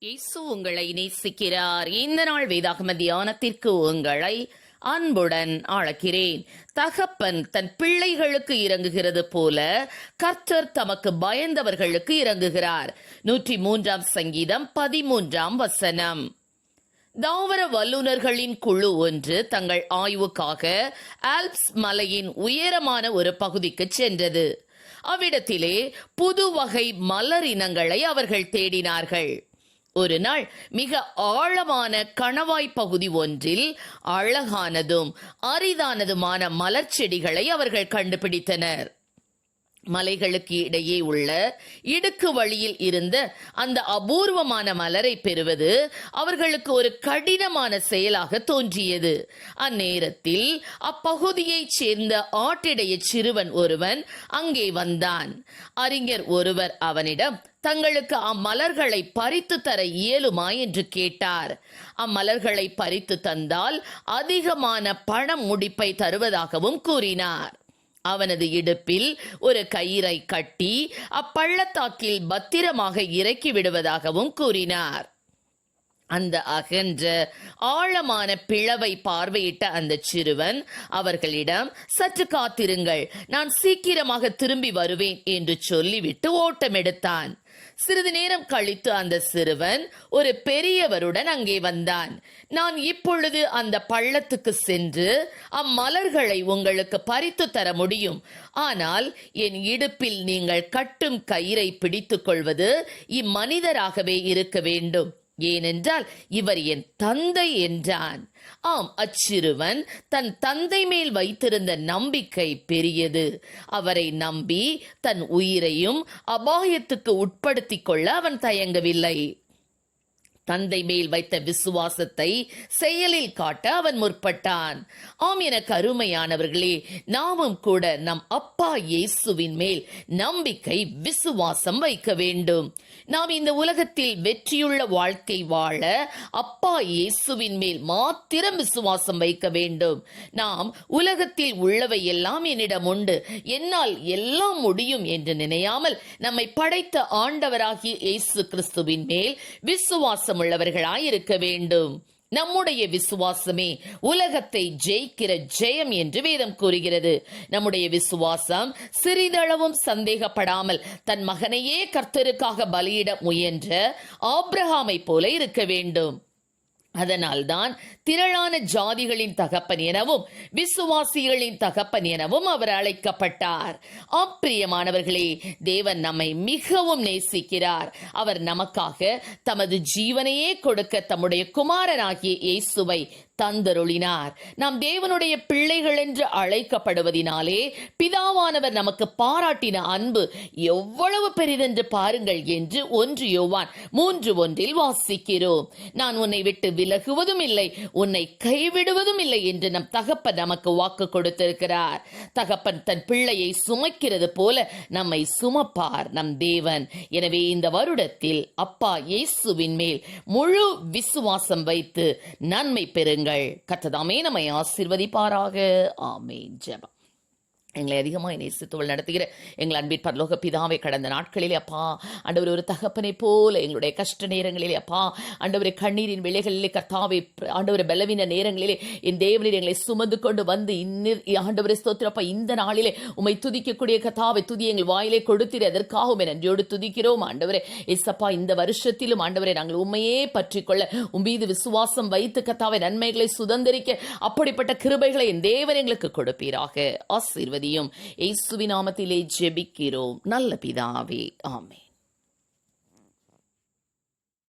இயேசு உங்களை நேசிக்கிறார். இந்த நாள் வேதாகம தியானத்திற்கு உங்களை அன்புடன் அழைக்கிறேன். தகப்பன் தன் பிள்ளைகளுக்கு இறங்குகிறது போல கர்த்தர் தமக்கு பயந்தவர்களுக்கு இறங்குகிறார். நூற்றி மூன்றாம் சங்கீதம் பதிமூன்றாம் வசனம். தாவர வல்லுநர்களின் குழு ஒன்று தங்கள் ஆய்வுக்காக ஆல்ப்ஸ் மலையின் உயரமான ஒரு பகுதிக்கு சென்றது. அவ்விடத்திலே புது வகை மலர் இனங்களை அவர்கள் தேடினார்கள். ஒரு நாள் மிக ஆழமான கணவாய் பகுதி ஒன்றில் அழகானதும் அரிதானதுமான மலர் செடிகளை அவர்கள் கண்டுபிடித்தனர். மலைகளுக்கு இடையே உள்ள இடுக்கு வழியில் இருந்த அந்த அபூர்வமான மலரை பெறுவது அவர்களுக்கு ஒரு கடினமான செயலாக தோன்றியது. அந்நேரத்தில் அப்பகுதியைச் சேர்ந்த ஆட்டிடைய சிறுவன் ஒருவன் அங்கே வந்தான். அறிஞர் ஒருவர் அவனிடம் தங்களுக்கு அம்மலர்களை பறித்து தர இயலுமா? என்று கேட்டார். அம்மலர்களை பறித்து தந்தால் அதிகமான பணம் முடிப்பை தருவதாகவும் கூறினார். அவனது இடுப்பில் ஒரு கயிறை கட்டி அப்பள்ளத்தாக்கில் பத்திரமாக இறக்கி விடுவதாகவும் கூறினார். அந்த அகன்ற ஆழமான பிளவை பார்வையிட்ட அந்த சிறுவன் அவர்களிடம் சற்று காத்திருங்கள் நான் சீக்கிரமாக திரும்பி வருவேன் என்று சொல்லிவிட்டு ஓட்டம் எடுத்தான். சிறிது நேரம் கழித்து அந்த சிறுவன் ஒரு பெரியவருடன் அங்கே வந்தான். நான் இப்பொழுது அந்த பள்ளத்துக்கு சென்று அம்மலர்களை உங்களுக்கு பறித்து தர முடியும். ஆனால் என் இடுப்பில் நீங்கள் கட்டும் கயிறை பிடித்துக் கொள்வது இம்மனிதராகவே இருக்க வேண்டும். ஏனென்றால் இவர் என் தந்தை என்றான். ஆம் அச்சிறுவன் தன் தந்தை மேல் வைத்திருந்த நம்பிக்கை பெரியது. அவரை நம்பி தன் உயிரையும் அபாயத்துக்கு உட்படுத்திக் கொள்ள அவன் தயங்கவில்லை. தந்தை மேல் வைத்த விசுவாசத்தை செயலில் காட்ட அவன் முற்பட்டான். ஆம் என கருமையானவர்களே நாமும் கூட நம் அப்பா இயேசுவின் மேல் நம்பிக்கை விசுவாசம் வைக்க வேண்டும். நாம் இந்த உலகத்தில் வெற்றியுள்ள வாழ்க்கை வாழ அப்பா இயேசுவின் மேல் மாத்திரம் விசுவாசம் வைக்க வேண்டும். நாம் உலகத்தில் உள்ளவை எல்லாம் என்னிடம் உண்டு. என்னால் எல்லாம் முடியும் என்று நினையாமல் நம்மை படைத்த ஆண்டவராகிய இயேசு கிறிஸ்துவின் மேல் விசுவாசம் உள்ளவர்களாய் இருக்க வேண்டும் நம்முடைய விசுவாசமே. உலகத்தை ஜெயிக்கிற ஜெயம் என்று வேதம் கூறுகிறது. நம்முடைய விசுவாசம் சிறிதளவும் சந்தேகப்படாமல் தன் மகனையே கர்த்தருக்காக பலியிட முயன்ற ஆப்ரஹாமை போல இருக்க வேண்டும். அதனால்தான் திரளான ஜாதிகளின் தகப்பன் எனவும் விசுவாசிகளின் தகப்பன் எனவும் அவர் அழைக்கப்பட்டார். அப்பிரியமானவர்களே தேவன் நம்மை மிகவும் நேசிக்கிறார். அவர் நமக்காக தமது ஜீவனையே கொடுக்க தம்முடைய குமாரனாகிய இயேசுவை தந்தருளினார். நாம் தேவனுடைய பிள்ளைகள் என்று அழைக்கப்படுவதினாலே பிதாவானவர் நமக்கு பாராட்டின அன்பு எவ்வளவு பெரிதென்று பாருங்கள் என்று ஒன்று யோவான் மூன்று ஒன்றில் வாசிக்கிறோம். நான் உன்னை விட்டு விலகுவதும் இல்லை உன்னை கைவிடுவதும் இல்லை என்று நம் தகப்பன் நமக்கு வாக்கு கொடுத்திருக்கிறார். தகப்பன் தன் பிள்ளையை சுமக்கிறது போல நம்மை சுமப்பார் நம் தேவன். எனவே இந்த வருடத்தில் அப்பா இயேசுவின் மேல் முழு விசுவாசம் வைத்து நன்மை பெறுங்கள். கத்ததாமே நம்மை ஆசிர்வதிப்பாராக. ஆமேன். ஜெபம். எங்களை அதிகமாக நேசித்துவள் நடத்துகிற எங்கள் அன்பின் பரலோக பிதாவை கடந்த நாட்களிலே அப்பா அண்டவர் ஒரு தகப்பனை போல எங்களுடைய கஷ்ட நேரங்களிலே அப்பா அண்டவரை கண்ணீரின் விலைகளிலே கர்த்தாவை ஆண்டவர் பலவீன நேரங்களிலே என் தேவனில் எங்களை சுமந்து கொண்டு வந்து இன்னி ஆண்டவரை ஸ்தோத்திரப்பா இந்த நாளிலே உமை துதிக்கக்கூடிய கர்த்தாவை துதி எங்கள் வாயிலே கொடுத்திரு. அதற்காக உமை நன்றியோடு துதிக்கிறோம் ஆண்டவரே. எஸ்அப்பா இந்த வருஷத்திலும் ஆண்டவரை நாங்கள் உண்மையே பற்றி கொள்ள உம்பீது விசுவாசம் வைத்து கத்தாவை நன்மைகளை சுதந்திரிக்க அப்படிப்பட்ட கிருபைகளை என் தேவன் எங்களுக்கு கொடுப்பீராக. ஆசீர்வதி ஆசீர்வதியும் இயேசுவின் நாமத்திலே ஜெபிக்கிறோம். நல்ல பிதாவே ஆமே